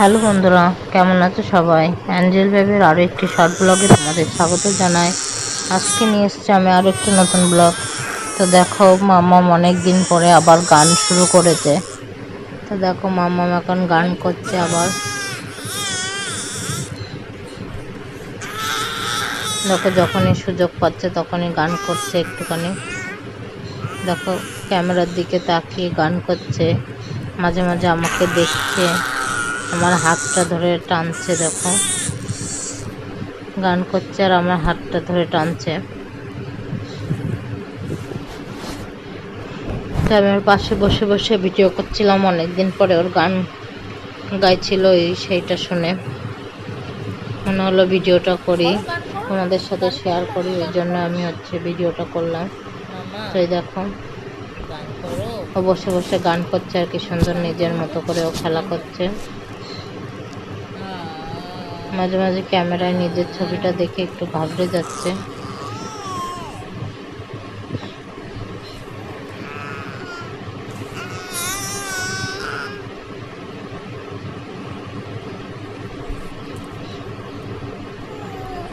Hello বন্ধুরা, কেমন আছো সবাই? অ্যাঞ্জেল বেবির আরও একটি শর্ট ব্লগে তোমাদের স্বাগত জানাই। আজকে নিয়ে এসেছি আমি আরও একটি নতুন ব্লগ তো দেখো, মাম্মাম অনেক দিন পরে আবার গান শুরু করেছে। তো দেখো, মাম্মাম এখন গান করছে আবার। দেখো, যখনই সুযোগ পাচ্ছে তখনই গান করছে একটুখানি। দেখো, ক্যামেরার দিকে তাকিয়ে গান করছে। মাঝে মাঝে আমাকে দেখছে। আমার হাতটা ধরে টানছে, দেখো। গান করছে আর আমার হাতটা ধরে টানছে। তো আমি ওর পাশে বসে বসে ভিডিও করছিলাম, অনেকদিন পরে ওর গান গাইছিল এই সেইটা শুনে। মনে হলো ভিডিওটা করি, তোমাদের সাথে শেয়ার করি, ওই জন্য আমি হচ্ছে ভিডিওটা করলাম। এই দেখো, ও বসে বসে গান করছে আর কি সুন্দর নিজের মতো করে ও খেলা করছে। মাঝে মাঝে ক্যামেরায় নিজের ছবিটা দেখে একটু ঘাবড়ে যাচ্ছে।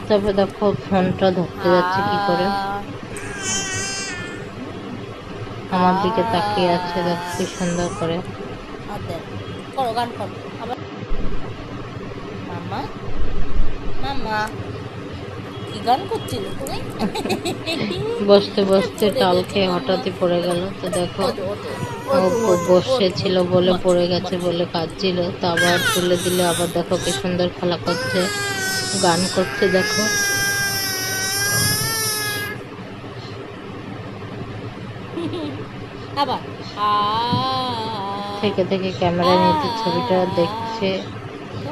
তবে দেখো, ফোনটা ধরতে যাচ্ছে কি করে? আমার দিকে তাকিয়ে আছে, দেখো সুন্দর করে। গান করো। কি গান করছিলে তুমি? বসতে বসতে টাল খেয়ে হঠাৎই পড়ে গেল। তো দেখো বসেছিল বলে পড়ে গেছে বলে কাঁদছিল। তো আবার তুলে দিলে আবার দেখো কি সুন্দর খেলা করছে গান করছে দেখো। আবার থেকে থেকে ক্যামেরা নিজের ছবিটা দেখছে।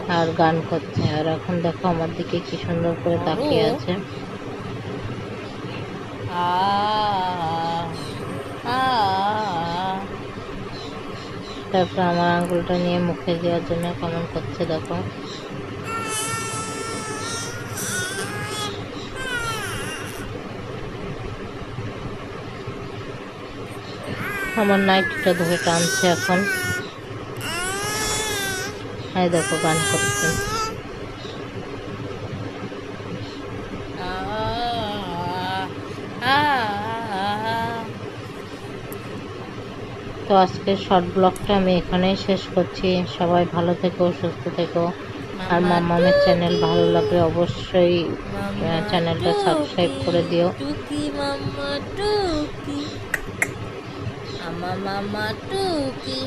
আর গান করছে। আর এখন দেখো আমার দিকে কি সুন্দর করে তাকিয়ে আছে। আ আ। তারপর আমার আঙ্গুলটা নিয়ে মুখে দেওয়ার জন্য কেমন করছে দেখো। আমার নাইটটা ধরে টানছে এখন। হ্যাঁ দেখো গান করছে। তো আজকের শর্ট ব্লগটা আমি এখানেই শেষ করছি। সবাই ভালো থেকো সুস্থ থেকো। আর মামামের চ্যানেল ভালো লাগলে অবশ্যই চ্যানেলটা সাবস্ক্রাইব করে দিও। মামা টুকি।